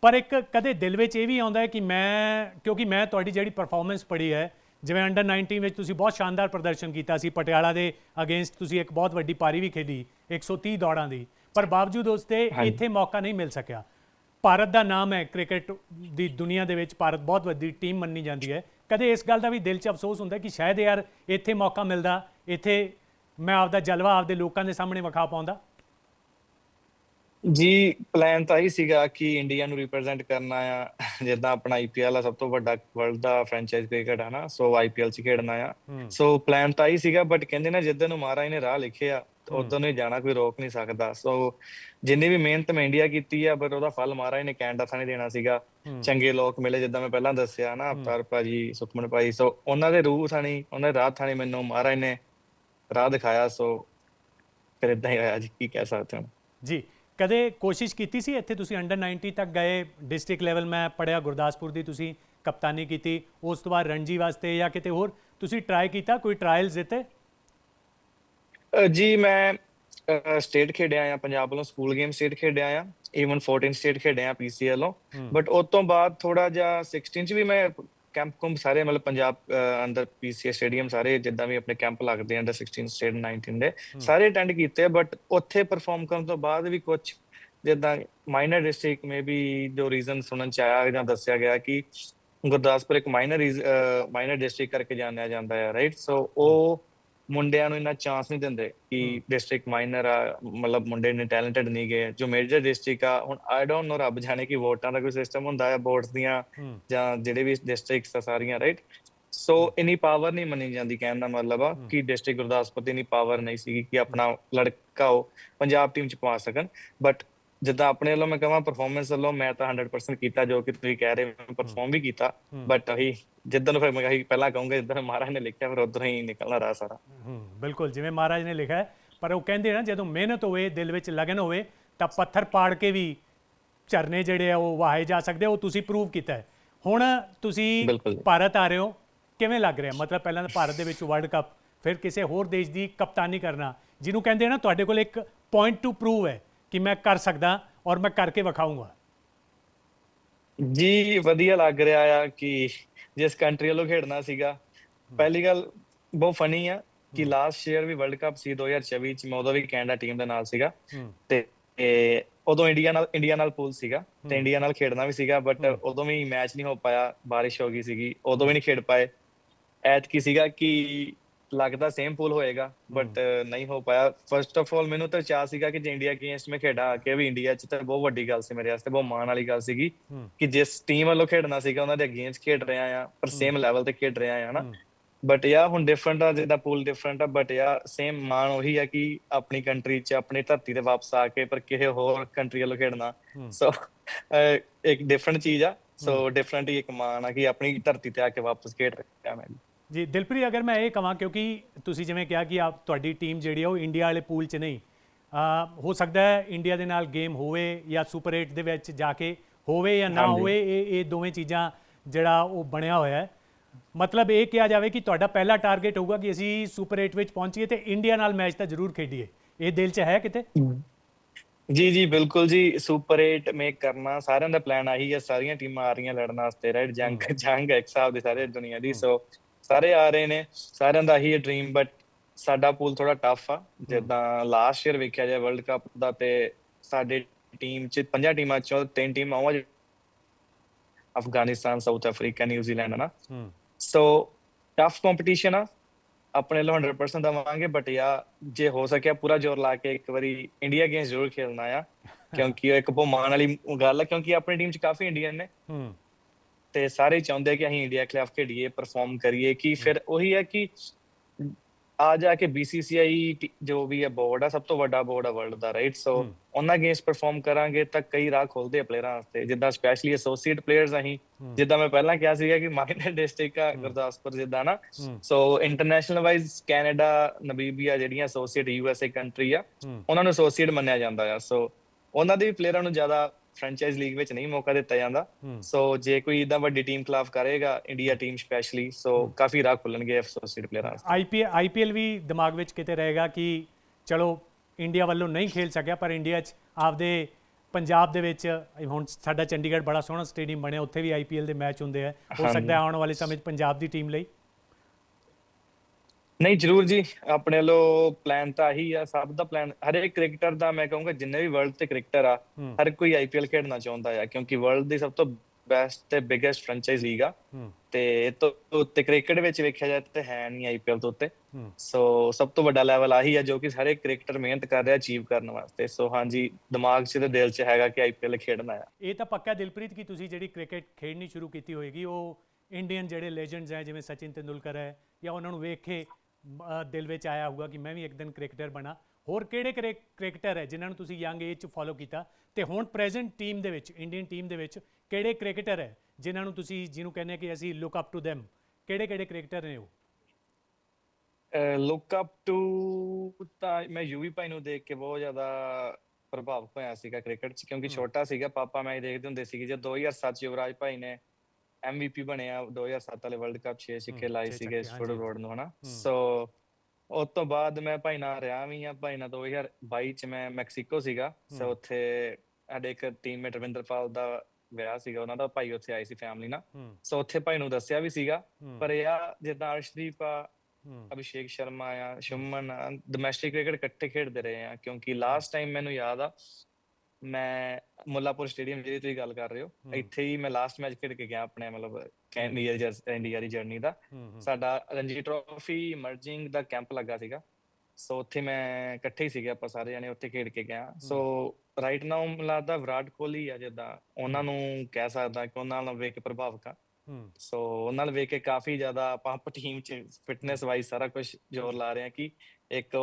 ਪਰ ਇੱਕ ਕਦੇ ਦਿਲ ਵਿੱਚ ਇਹ ਵੀ ਆਉਂਦਾ ਹੈ ਕਿ ਮੈਂ ਕਿਉਂਕਿ ਮੈਂ ਤੁਹਾਡੀ ਜਿਹੜੀ ਪਰਫਾਰਮੈਂਸ ਪੜੀ ਹੈ ਜਿਵੇਂ ਅੰਡਰ 19 ਵਿੱਚ ਤੁਸੀਂ ਬਹੁਤ ਸ਼ਾਨਦਾਰ ਪ੍ਰਦਰਸ਼ਨ ਕੀਤਾ ਸੀ ਪਟਿਆਲਾ ਦੇ ਅਗੇਂਸਟ ਤੁਸੀਂ ਇੱਕ ਬਹੁਤ ਵੱਡੀ ਪਾਰੀ ਵੀ ਖੇਡੀ 130 ਦੌੜਾਂ ਦੀ ਪਰ ਬਾਵਜੂਦ ਉਸ ਤੇ। ਇੱਥੇ ਮੌਕਾ ਨਹੀਂ ਮਿਲ ਸਕਿਆ। ਭਾਰਤ ਦਾ ਨਾਮ ਹੈ ਕ੍ਰਿਕਟ ਦੀ ਦੁਨੀਆ ਦੇ ਵਿੱਚ ਭਾਰਤ ਬਹੁਤ ਵੱਡੀ ਟੀਮ ਮੰਨੀ ਜਾਂਦੀ ਹੈ। ਕਦੇ ਇਸ ਗੱਲ ਦਾ ਵੀ ਦਿਲ 'ਚ ਅਫਸੋਸ ਹੁੰਦਾ ਕਿ ਸ਼ਾਇਦ ਯਾਰ ਇੱਥੇ ਮੌਕਾ ਮਿਲਦਾ ਇੱਥੇ ਮੈਂ ਆਪਦਾ ਜਲਵਾ ਆਪਦੇ ਲੋਕਾਂ ਦੇ ਸਾਹਮਣੇ ਵਿਖਾ ਪਾਉਂਦਾ? ਜੀ ਪਲਾਨ ਤਾਂ ਹੀ ਸੀਗਾ ਕਿ ਇੰਡੀਆ ਨੂੰ ਰਿਪਰੈਜ਼ੈਂਟ ਕਰਨਾ ਆ। ਜਿੱਦਾਂ ਆਪਣਾ ਆਈਪੀਐਲ ਆ ਸਭ ਤੋਂ ਵੱਡਾ ਵਰਲਡ ਦਾ ਫਰੈਂਚਾਈਜ਼ ਕ੍ਰਿਕਟ ਆ ਨਾ ਸੋ ਆਈਪੀਐਲ ਚ ਖੇਡਣਾ ਆ। ਸੋ ਪਲਾਨ ਤਾਂ ਹੀ ਸੀਗਾ ਬਟ ਕਹਿੰਦੇ ਨਾ ਜਿੱਦਾਂ ਨੂੰ ਮਹਾਰਾਜ ਨੇ ਰਾਹ ਲਿਖਿਆ। ਉਦੋਂ ਨੂੰ ਜਾਣਾ ਕੋਈ ਰੋਕ ਨਹੀਂ ਸਕਦਾ। ਸੋ ਜਿੰਨੀ ਵੀ ਮਿਹਨਤ ਮੈਂ ਇੰਡੀਆ ਕੀਤੀ ਆ ਬਟ ਉਹਦਾ ਫਲ ਮਹਾਰਾਜ ਨੇ ਕੈਨੇਡਾ ਨਹੀਂ ਦੇਣਾ ਸੀਗਾ। ਚੰਗੇ ਲੋਕ ਮਿਲੇ ਜਿੱਦਾਂ ਮੈਂ ਪਹਿਲਾਂ ਦੱਸਿਆ ਨਾ ਅਵਤਾਰ ਭਾਜੀ ਸੁਖਮਨ ਭਾਈ ਸੋ ਉਹਨਾਂ ਦੇ ਰੂਹ ਥਾਣੀ ਉਹਨਾਂ ਦੇ ਰਾਹ ਥਾਣੀ ਮੈਨੂੰ ਮਹਾਰਾਜ ਨੇ ਰਾਹ ਦਿਖਾਇਆ ਸੋ ਫਿਰ ਇਦਾਂ ਹੀ ਹੋਇਆ ਜੀ ਕੀ ਕਹਿ ਸਕਦੇ ਹਾਂ? ਜੀ ਕਦੇ ਕੋਸ਼ਿਸ਼ ਕੀਤੀ ਸੀ ਇੱਥੇ ਤੁਸੀਂ ਅੰਡਰ 90 ਤੱਕ ਗਏ ਡਿਸਟ੍ਰਿਕਟ ਲੈਵਲ ਮੈਂ ਪੜਿਆ ਗੁਰਦਾਸਪੁਰ ਦੀ ਤੁਸੀਂ ਕਪਤਾਨੀ ਕੀਤੀ ਉਸ ਤੋਂ ਬਾਅਦ ਰਣਜੀ ਵਾਸਤੇ ਜਾਂ ਕਿਤੇ ਹੋਰ ਤੁਸੀਂ ਟਰਾਈ ਕੀਤਾ ਕੋਈ ਟ੍ਰਾਇਲਸ ਦਿੱਤੇ ਜੀ ਮੈਂ ਸਟੇਟ ਖੇਡਿਆ ਆ ਪੰਜਾਬ ਵੱਲੋਂ ਸਕੂਲ ਗੇਮ ਸਟੇਟ ਖੇਡਿਆ ਆ ਈਵਨ 14 ਸਟੇਟ ਖੇਡਿਆ ਪੀਸੀਐਲ ਵੱਲੋਂ। ਬਟ ਉਸ ਤੋਂ ਬਾਅਦ ਥੋੜਾ ਜਿਹਾ 16 ਚ ਵੀ ਮੈਂ ਕੈਂਪ ਕੁੰਪ ਸਾਰੇ ਮਤਲਬ ਪੰਜਾਬ ਅੰਦਰ ਪੀਸੀਏ ਸਟੇਡੀਅਮ ਸਾਰੇ ਜਿੱਦਾਂ ਵੀ ਆਪਣੇ ਕੈਂਪ ਲੱਗਦੇ ਆ ਅੰਡਰ 16 ਸਟੇਟ 19 ਦੇ ਸਾਰੇ ਅਟੈਂਡ ਕੀਤੇ ਬਟ ਉੱਥੇ ਪਰਫਾਰਮ ਕਰਨ ਤੋਂ ਬਾਅਦ ਵੀ ਕੁਝ ਜਿੱਦਾਂ ਮਾਈਨਰ ਡਿਸਟ੍ਰਿਕਟ ਮੇ ਵੀ ਜੋ ਰੀਜ਼ਨ ਸੁਣਨ ਚ ਆਇਆ ਜਾਂ ਦੱਸਿਆ ਗਿਆ ਕਿ ਗੁਰਦਾਸਪੁਰ ਇੱਕ ਮਾਈਨਰ ਮਾਈਨਰ ਡਿਸਟ੍ਰਿਕਟ ਕਰਕੇ ਜਾਣਿਆ ਜਾਂਦਾ ਹੈ ਰਾਈਟ ਸੋ ਉਹ ਮੁੰਡਿਆਂ ਨੂੰ ਇੰਨਾ ਚਾਂਸ ਨਹੀਂ ਦਿੰਦੇ ਕਿ ਡਿਸਟ੍ਰਿਕਟ ਮਾਈਨਰ ਆ ਮਤਲਬ ਮੁੰਡੇ ਨੇ ਟੈਲੈਂਟਡ ਨਹੀਂ ਗਏ। ਜੋ ਮੇਜਰ ਡਿਸਟ੍ਰਿਕਟ ਆ ਹੁਣ ਆਈ ਡੋਨਟ ਨੋ ਰੱਬ ਜਾਣੇ ਕਿ ਵੋਟਾਂ ਦਾ ਕੋਈ ਸਿਸਟਮ ਹੁੰਦਾ ਹੈ ਵੋਟਸ ਦੀਆਂ ਜਾਂ ਜਿਹੜੇ ਵੀ ਡਿਸਟ੍ਰਿਕਟਸ ਆ ਸਾਰੀਆਂ ਰਾਈਟ ਸੋ ਇਨੀ ਪਾਵਰ ਨਹੀਂ ਮੰਨੀ ਜਾਂਦੀ ਕਹਿਣ ਦਾ ਮਤਲਬ ਆ ਕਿ ਡਿਸਟ੍ਰਿਕਟ ਗੁਰਦਾਸਪੁਰ ਦੀ ਇਨੀ ਪਾਵਰ ਨਹੀਂ ਸੀਗੀ ਕਿ ਆਪਣਾ ਲੜਕਾ ਉਹ ਪੰਜਾਬ ਟੀਮ ਚ ਪਾ ਸਕਣ। ਬਟ ਜਿੱਦਾਂ ਆਪਣੇ ਵੱਲੋਂ ਮੈਂ ਕਹਾਂ ਪਰਫਾਰਮੈਂਸ ਵੱਲੋਂ ਮੈਂ ਤਾਂ 100% ਕੀਤਾ ਜੋ ਕਿ ਤੁਸੀਂ ਕਹਿ ਰਹੇ ਹੋ ਪਰਫਾਰਮ ਵੀ ਕੀਤਾ। ਬਟ ਉਹੀ ਜਿੱਦਾਂ ਨੂੰ ਫਿਰ ਮੈਂ ਕਹੀ ਪਹਿਲਾਂ ਕਹੂੰਗਾ ਜਿੱਦਾਂ ਮਹਾਰਾਜ ਨੇ ਲਿਖਿਆ ਫਿਰ ਉਧਰ ਹੀ ਨਿਕਲਣਾ ਰਹਾ ਸਾਰਾ। ਬਿਲਕੁਲ ਜਿਵੇਂ ਮਹਾਰਾਜ ਨੇ ਲਿਖਿਆ ਪਰ ਉਹ ਕਹਿੰਦੇ ਨਾ ਜਦੋਂ ਮਿਹਨਤ ਹੋਵੇ ਦਿਲ ਵਿੱਚ ਲਗਨ ਹੋਵੇ ਤਾਂ ਪੱਥਰ ਪਾੜ ਕੇ ਵੀ ਝਰਨੇ ਜਿਹੜੇ ਆ ਉਹ ਵਾਹੇ ਜਾ ਸਕਦੇ ਉਹ ਤੁਸੀਂ ਪ੍ਰੂਵ ਕੀਤਾ ਹੈ। ਹੁਣ ਤੁਸੀਂ। ਭਾਰਤ ਆ ਰਹੇ ਹੋ ਕਿਵੇਂ ਲੱਗ ਰਿਹਾ? ਮਤਲਬ ਪਹਿਲਾਂ ਤਾਂ ਭਾਰਤ ਦੇ ਵਿੱਚ ਵਰਲਡ ਕੱਪ ਫਿਰ ਕਿਸੇ ਹੋਰ ਦੇਸ਼ ਦੀ ਕਪਤਾਨੀ ਕਰਨਾ ਜਿਹਨੂੰ ਕਹਿੰਦੇ ਨਾ ਤੁਹਾਡੇ ਕੋਲ ਇੱਕ ਪੁਆਇੰਟ ਟੂ ਪ੍ਰੂਵ ਹੈ। ਕਿ ਮੈਂ ਕਰ ਸਕਦਾ ਔਰ ਮੈਂ ਕਰਕੇ ਵਿਖਾਊਂਗਾ। ਜੀ ਵਧੀਆ ਲੱਗ ਰਿਹਾ ਆ ਕਿ ਜਿਸ ਕੰਟਰੀ ਵੱਲੋਂ ਖੇਡਣਾ ਸੀਗਾ। ਪਹਿਲੀ ਗੱਲ ਬਹੁਤ ਫਨੀ ਆ ਕਿ ਲਾਸਟ ਈਅਰ ਵੀ ਵਰਲਡ ਕੱਪ ਸੀ 2024 ਚ ਮੈਂ ਉਦੋਂ ਵੀ ਕੈਨੇਡਾ ਟੀਮ ਦੇ ਨਾਲ ਸੀਗਾ। ਤੇ ਉਦੋਂ ਇੰਡੀਆ ਨਾਲ ਇੰਡੀਆ ਨਾਲ ਪੂਲ ਸੀਗਾ ਤੇ ਇੰਡੀਆ ਨਾਲ ਖੇਡਣਾ ਵੀ ਸੀਗਾ ਬਟ ਉਦੋਂ ਵੀ ਮੈਚ ਨਹੀਂ ਹੋ ਪਾਇਆ ਬਾਰਿਸ਼ ਹੋ ਗਈ ਸੀਗੀ ਉਦੋਂ ਵੀ ਨਹੀਂ ਖੇਡ ਪਾਏ। ਐਤ ਕੀ ਸੀਗਾ ਕਿ ਲੱਗਦਾ ਸੇਮ ਪੂਲ ਹੋਏਗਾ ਬਟ ਨਹੀਂ ਹੋ ਪਾਇਆ। ਫਰਸਟ ਆਫ ਆਲ ਮੈਨੂੰ ਤਾਂ ਚਾਹ ਸੀਗਾ ਕਿ ਜੇ ਇੰਡੀਆ ਅਗੇਂਸਟ ਮੈਂ ਖੇਡਾਂ ਕਿ ਵੀ ਇੰਡੀਆ ਚ ਤਾਂ ਬਹੁਤ ਵੱਡੀ ਗੱਲ ਸੀ ਮੇਰੇ ਵਾਸਤੇ ਬਹੁਤ ਮਾਣ ਵਾਲੀ ਗੱਲ ਸੀਗੀ ਕਿ ਜਿਸ ਟੀਮ ਵੱਲੋਂ ਖੇਡਣਾ ਸੀਗਾ ਉਹਨਾਂ ਦੇ ਅਗੇਂਸਟ ਖੇਡ ਰਿਹਾ ਆ ਪਰ ਸੇਮ ਲੈਵਲ ਤੇ ਖੇਡ ਰਿਹਾ ਆ ਨਾ। ਬਟ ਯਾ ਹੁਣ ਡਿਫਰੈਂਟ ਆ ਜਿੱਦਾਂ ਪੂਲ ਡਿਫਰੈਂਟ ਆ ਬਟ ਯਾ ਸੇਮ ਮਾਣ ਉਹੀ ਆ ਕਿ ਆਪਣੀ ਕੰਟਰੀ 'ਚ ਆਪਣੀ ਧਰਤੀ ਤੇ ਵਾਪਸ ਆ ਕੇ ਪਰ ਕਿਸੇ ਹੋਰ ਕੰਟਰੀ ਵੱਲੋਂ ਖੇਡਣਾ। ਸੋ ਇੱਕ ਡਿਫਰੈਂਟ ਚੀਜ਼ ਆ। ਸੋ ਡਿਫਰੈਂਟ ਹੀ ਇੱਕ ਮਾਣ ਆ ਕਿ ਆਪਣੀ ਧਰਤੀ ਤੇ ਆ ਕੇ ਵਾਪਸ ਖੇਡ ਰਿਹਾ ਮੈਂ ਜੀ ਦਿਲਪ੍ਰੀਤ ਅਗਰ ਮੈਂ ਇਹ ਕਹਾਂ ਕਿਉਂਕਿ ਤੁਸੀਂ ਜਿਵੇਂ ਕਿਹਾ ਕਿ ਆਪ ਤੁਹਾਡੀ ਟੀਮ ਜਿਹੜੀ ਆ ਉਹ ਇੰਡੀਆ ਵਾਲੇ ਪੂਲ 'ਚ ਨਹੀਂ ਆ ਹੋ ਸਕਦਾ ਹੈ ਇੰਡੀਆ ਦੇ ਨਾਲ ਗੇਮ ਹੋਵੇ ਜਾਂ ਸੁਪਰ 8 ਦੇ ਵਿੱਚ ਜਾ ਕੇ ਹੋਵੇ ਜਾਂ ਨਾ। ਹੋਵੇ ਇਹ ਇਹ ਦੋਵੇਂ ਚੀਜ਼ਾਂ ਜਿਹੜਾ ਉਹ ਬਣਿਆ ਹੋਇਆ ਹੈ। ਮਤਲਬ ਇਹ ਕਿਹਾ ਜਾਵੇ ਕਿ ਤੁਹਾਡਾ ਪਹਿਲਾ ਟਾਰਗੇਟ ਹੋਊਗਾ ਕਿ ਅਸੀਂ ਸੁਪਰ 8 ਵਿੱਚ ਪਹੁੰਚੀਏ ਤੇ ਇੰਡੀਆ ਨਾਲ ਮੈਚ ਤਾਂ ਜ਼ਰੂਰ ਖੇਡੀਏ। ਇਹ ਦਿਲ 'ਚ ਹੈ ਕਿਤੇ? ਜੀ ਜੀ ਬਿਲਕੁਲ ਜੀ ਸੁਪਰ 8 ਮੇਕ ਕਰਨਾ ਸਾਰਿਆਂ ਦਾ ਪਲਾਨ ਆਹੀ ਹੈ ਸਾਰੀਆਂ ਟੀਮਾਂ ਆ ਰਹੀਆਂ ਲੜਨ ਵਾਸਤੇ ਰਾਈਟ ਜੰਗ ਜੰਗ ਹੈ ਇੱਕ ਹਿਸਾਬ ਦੇ ਸਾਰੇ ਦੁਨੀਆ ਦੀ ਸੋ ਸਾਰੇ ਆ ਰਹੇ ਨੇ ਸਾਰਿਆਂ ਦਾ ਹੀ ਡ੍ਰੀਮ ਬਟ ਸਾਡਾ ਪੂਲ ਥੋੜਾ ਟਫ ਆ। ਜਿੱਦਾਂ ਲਾਸਟ ਈਅਰ ਵੇਖਿਆ ਜਾਏ ਵਰਲਡ ਕੱਪ ਦਾ ਤੇ ਸਾਡੇ ਟੀਮ ਚ ਪੰਜਾਂ ਟੀਮਾਂ ਚੋਂ ਤਿੰਨ ਟੀਮਾਂ ਉਹ ਅਫਗਾਨਿਸਤਾਨ ਸਾਊਥ ਅਫਰੀਕਾ ਨਿਊਜ਼ੀਲੈਂਡ ਨਾ ਸੋ ਟਫ ਕੰਪੀਟੀਸ਼ਨ ਆ। ਆਪਣੇ ਲਈ 100% ਦਵਾਂਗੇ ਬਟ ਯਾ ਜੇ ਹੋ ਸਕਿਆ ਪੂਰਾ ਜ਼ੋਰ ਲਾ ਕੇ ਇੱਕ ਵਾਰੀ ਇੰਡੀਆ ਅਗੇਂਸਟ ਜ਼ਰੂਰ ਖੇਲਣਾ ਆ। ਕਿਉਂਕਿ ਉਹ ਇੱਕ ਬਹੁਤ ਮਾਣ ਵਾਲੀ ਗੱਲ ਆ ਕਿਉਂਕਿ ਆਪਣੀ ਟੀਮ 'ਚ ਕਾਫੀ ਇੰਡੀਅਨ ਨੇ। ਤੇ ਸਾਰੇ ਚਾਹੁੰਦੇ ਕਿ ਅਸੀਂ ਇੰਡੀਆ ਖਿਲਾਫ ਖੇਡੀਏ ਪਰਫਾਰਮ ਕਰੀਏ ਕਿ ਫਿਰ ਉਹੀ ਹੈ ਕਿ ਆ ਜਾ ਕੇ BCCI ਜੋ ਵੀ ਹੈ ਬੋਰਡ ਆ ਸਭ ਤੋਂ ਵੱਡਾ ਬੋਰਡ ਆ ਵਰਲਡ ਦਾ ਰਾਈਟ ਸੋ। ਉਹਨਾਂ ਅਗੇਂਸਟ ਪਰਫਾਰਮ ਕਰਾਂਗੇ ਤਾਂ ਕਈ ਰਾਹ ਖੁੱਲਦੇ ਆ ਪਲੇਅਰਾਂ ਵਾਸਤੇ ਜਿੱਦਾਂ ਸਪੈਸ਼ਲੀ ਐਸੋਸੀਏਟ ਪਲੇਅਰਸ ਹਮ। ਜਿੱਦਾਂ ਮੈਂ ਪਹਿਲਾਂ ਕਿਹਾ ਸੀਗਾ ਕਿ ਮਾਈਨਰ ਡਿਸਟ੍ਰਿਕਟ ਆ ਗੁਰਦਾਸਪੁਰ ਜਿੱਦਾਂ ਨਾ so international wise Canada Namibia ਜਿਹੜੀਆਂ ਐਸੋਸੀਏਟ ਯੂਐਸਏ ਕੰਟਰੀ ਆ ਉਹਨਾਂ ਨੂੰ ਐਸੋਸੀਏਟ ਮੰਨਿਆ ਜਾਂਦਾ ਆ ਸੋ ਉਹਨਾਂ ਦੇ ਵੀ ਪਲੇਅਰਾਂ ਨੂੰ ਜ਼ਿਆਦਾ ਫਰੈਂਚਾਈਜ਼ ਲੀਗ ਵਿੱਚ ਨਹੀਂ ਮੌਕਾ ਦਿੱਤਾ ਜਾਂਦਾ। ਸੋ ਜੇ ਕੋਈ ਇਦਾਂ ਵੱਡੀ ਟੀਮ ਖਿਲਾਫ ਕਰੇਗਾ ਇੰਡੀਆ ਟੀਮ ਸਪੈਸ਼ਲੀ ਸੋ ਕਾਫੀ ਰਾਹ ਖੁੱਲਣਗੇ ਐਸੋਸੀਏਟ ਪਲੇਅਰਾਂ ਵਾਸਤੇ ਆਈਪੀਐਲ ਆਈਪੀਐਲ ਵੀ ਦਿਮਾਗ ਵਿੱਚ ਕਿਤੇ ਰਹੇਗਾ ਕਿ ਚਲੋ ਇੰਡੀਆ ਵੱਲੋਂ ਨਹੀਂ ਖੇਲ ਸਕਿਆ ਪਰ ਇੰਡੀਆ 'ਚ ਆਪਦੇ ਪੰਜਾਬ ਦੇ ਵਿੱਚ ਹੁਣ ਸਾਡਾ ਚੰਡੀਗੜ੍ਹ ਬੜਾ ਸੋਹਣਾ ਸਟੇਡੀਅਮ ਬਣਿਆ ਉੱਥੇ ਵੀ ਆਈਪੀਐਲ ਦੇ ਮੈਚ ਹੁੰਦੇ ਆ। ਹੋ। ਸਕਦਾ ਆਉਣ ਵਾਲੇ ਸਮੇਂ 'ਚ ਪੰਜਾਬ ਦੀ ਟੀਮ ਲਈ। ਨਹੀਂ ਜਰੂਰ ਜੀ। ਆਪਣੇ ਵੱਲੋਂ ਪਲਾਨ ਤਾਂ ਆਹੀ ਆ ਸਭ ਦਾ ਪਲਾਨ ਹਰ ਇੱਕ ਕ੍ਰਿਕਟਰ ਦਾ ਮੈਂ ਕਹੂੰਗਾ ਜਿੰਨੇ ਵੀ ਵਰਲਡ ਤੇ ਕ੍ਰਿਕਟਰ ਆ ਹਰ ਕੋਈ ਆਈਪੀਐਲ ਖੇਡਣਾ ਚਾਹੁੰਦਾ ਆ ਕਿਉਂਕਿ ਵਰਲਡ ਦੀ ਸਭ ਤੋਂ ਬੈਸਟ ਤੇ ਬਿਗੇਸਟ ਫਰੈਂਚਾਈਜ਼ ਲੀਗ ਆ। ਤੇ ਇਹ ਤੋਂ ਉੱਤੇ ਕ੍ਰਿਕਟ ਵਿੱਚ ਵੇਖਿਆ ਜਾਏ ਤਾਂ ਹੈ ਨਹੀਂ ਆਈਪੀਐਲ ਤੋਂ ਉੱਤੇ। ਸੋ ਸਭ ਤੋਂ ਵੱਡਾ ਲੈਵਲ ਆਹੀ ਆ ਜੋ ਕਿ ਸਾਰੇ ਕ੍ਰਿਕਟਰ ਮਿਹਨਤ ਕਰ ਰਿਹਾ ਅਚੀਵ ਕਰਨ ਵਾਸਤੇ। ਸੋ ਹਾਂਜੀ ਦਿਮਾਗ 'ਚ ਤੇ ਦਿਲ 'ਚ ਹੈਗਾ ਕਿ ਆਈਪੀਐਲ ਖੇਡਣਾ ਆ। ਇਹ ਤਾਂ ਪੱਕਾ ਦਿਲਪ੍ਰੀਤ ਕਿ ਤੁਸੀਂ ਜਿਹੜੀ ਕ੍ਰਿਕਟ ਖੇਡਣੀ ਸ਼ੁਰੂ ਕੀਤੀ ਹੋਏਗੀ ਉਹ ਇੰਡੀਅਨ ਜਿਹੜੇ ਲੈਜੈਂਡਸ ਹੈ ਜਿਵੇਂ ਸਚਿਨ ਤੇਂਦੁਲਕਰ ਹੈ ਜਾਂ ਉਹਨਾਂ ਨੂੰ ਵੇਖ ਕੇ ਦਿਲ ਵਿੱਚ ਆਇਆ ਹੋਊਗਾ ਕਿ ਮੈਂ ਵੀ ਇੱਕ ਦਿਨ ਕ੍ਰਿਕਟਰ ਬਣਾ। ਹੋਰ ਕਿਹੜੇ ਕ੍ਰਿਕਟਰ ਹੈ ਜਿਨ੍ਹਾਂ ਨੂੰ ਤੁਸੀਂ ਯੰਗ ਏਜ 'ਚ ਫੋਲੋ ਕੀਤਾ? ਤੇ ਹੁਣ ਪ੍ਰੈਜ਼ੈਂਟ ਟੀਮ ਦੇ ਵਿੱਚ ਇੰਡੀਅਨ ਟੀਮ ਦੇ ਵਿੱਚ ਕਿਹੜੇ ਕ੍ਰਿਕਟਰ ਹੈ ਜਿਨ੍ਹਾਂ ਨੂੰ ਤੁਸੀਂ ਜਿਹਨੂੰ ਕਹਿੰਦੇ ਕਿ ਅਸੀਂ ਲੁੱਕ ਅਪ ਟੂ them? ਕਿਹੜੇ ਕਿਹੜੇ ਕ੍ਰਿਕਟਰ ਨੇ ਉਹ? ਲੁੱਕ ਅਪ ਟੂ ਤਾਂ ਮੈਂ ਯੂਵੀ ਭਾਈ ਨੂੰ ਦੇਖ ਕੇ ਬਹੁਤ ਜ਼ਿਆਦਾ ਪ੍ਰਭਾਵਿਤ ਹੋਇਆ ਸੀਗਾ ਕ੍ਰਿਕਟ 'ਚ ਕਿਉਂਕਿ। ਛੋਟਾ ਸੀਗਾ ਪਾਪਾ ਮੈਚ ਦੇਖਦੇ ਹੁੰਦੇ ਸੀਗੇ ਜਦ 2007 'ਚ ਯੁਵਰਾਜ ਭਾਈ ਨੇ ਐਮਵੀਪੀ ਬਣਿਆ 2007 ਵਾਲੇ ਵਰਲਡ ਕੱਪ 6 ਸਿੱਕੇ ਹਮ, ਲਾਏ ਸੀਗੇ ਛੱਕੇ, ਫੁੱਟ ਹਾਂਜੀ। ਰੋਡ ਨੂੰ ਹਨਾ। ਸੋ ਉਸ ਤੋਂ ਬਾਅਦ ਮੈਂ ਭਾਈ ਨਾਲ ਰਿਹਾ ਵੀ ਆ ਭਾਈ ਨਾਲ 2022 'ਚ ਮੈਂ ਮੈਕਸੀਕੋ ਸੀਗਾ। ਸੋ ਉੱਥੇ ਸਾਡੇ ਇੱਕ ਟੀਮਮੇਟ ਰਵਿੰਦਰਪਾਲ ਦਾ ਵਿਆਹ ਸੀਗਾ ਉਹਨਾਂ ਦਾ ਭਾਈ ਉੱਥੇ ਆਈ ਸੀ ਫੈਮਿਲੀ ਨਾਲ ਸੋ ਉੱਥੇ ਭਾਈ ਨੂੰ ਦੱਸਿਆ ਵੀ ਸੀਗਾ ਪਰ ਇਹ ਜਿੱਦਾਂ ਅਰਸ਼ਦੀਪ ਆ ਅਭਿਸ਼ੇਕ ਸ਼ਰਮਾ ਆ ਸ਼ੁਮਨ ਡੋਮੈਸਟਿਕ ਕ੍ਰਿਕਟ ਇਕੱਠੇ ਖੇਡਦੇ ਰਹੇ ਆ ਕਿਉਂਕਿ ਲਾਸਟ ਟਾਈਮ ਮੈਨੂੰ ਯਾਦ ਆ ਮੈਂ ਮੁੱਲਾਪੁਰ ਸਟੇਡੀਅਮ ਜਿਹੜੀ ਤੁਸੀਂ ਗੱਲ ਕਰ ਰਹੇ ਹੋ ਇੱਥੇ ਹੀ ਮੈਂ ਲਾਸਟ ਮੈਚ ਖੇਡ ਕੇ ਗਿਆ ਆਪਣੇ ਮਤਲਬ ਇੰਡੀਆ ਦੀ ਇੰਡੀਆ ਦੀ। ਜਰਨੀ ਦਾ ਸਾਡਾ ਰਣਜੀ ਟਰੋਫੀ ਮਰਜਿੰਗ ਦਾ ਕੈਂਪ ਲੱਗਾ ਸੀਗਾ। ਸੋ ਉੱਥੇ ਮੈਂ ਇਕੱਠੇ ਹੀ ਸੀਗੇ ਆਪਾਂ ਸਾਰੇ ਜਣੇ ਉੱਥੇ ਖੇਡ ਕੇ ਗਿਆ। ਸੋ ਰਾਈਟ ਨਾਓ ਮੈਨੂੰ ਲੱਗਦਾ ਵਿਰਾਟ ਕੋਹਲੀ ਆ ਜਿੱਦਾਂ ਉਹਨਾਂ ਨੂੰ ਕਹਿ ਸਕਦਾ ਕਿ ਉਹਨਾਂ ਨਾਲ ਵੇਖ ਕੇ ਪ੍ਰਭਾਵਕ ਆ। ਸੋ ਉਹਨਾਂ ਨਾਲ ਵੇਖ ਕੇ ਕਾਫੀ ਜ਼ਿਆਦਾ ਆਪਾਂ ਟੀਮ ਚ ਫਿਟਨੈਸ ਵਾਈਜ਼ ਸਾਰਾ ਕੁਝ ਜ਼ੋਰ ਲਾ ਰਹੇ ਹਾਂ ਕਿ ਇੱਕ